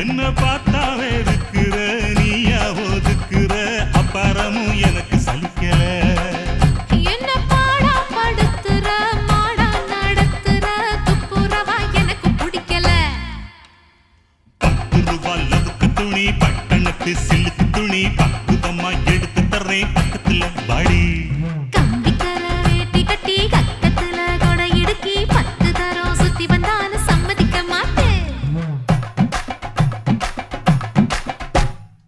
என்ன பார்த்தாவே இருக்கிற நீயா ஒதுக்குற அப்பாரமும் எனக்கு சலிக்கல. என்ன பாடா எனக்கு பிடிக்கல. பத்து ரூபாய் துணி பட்டணத்து சிலுக்கு துணி பக்குதம்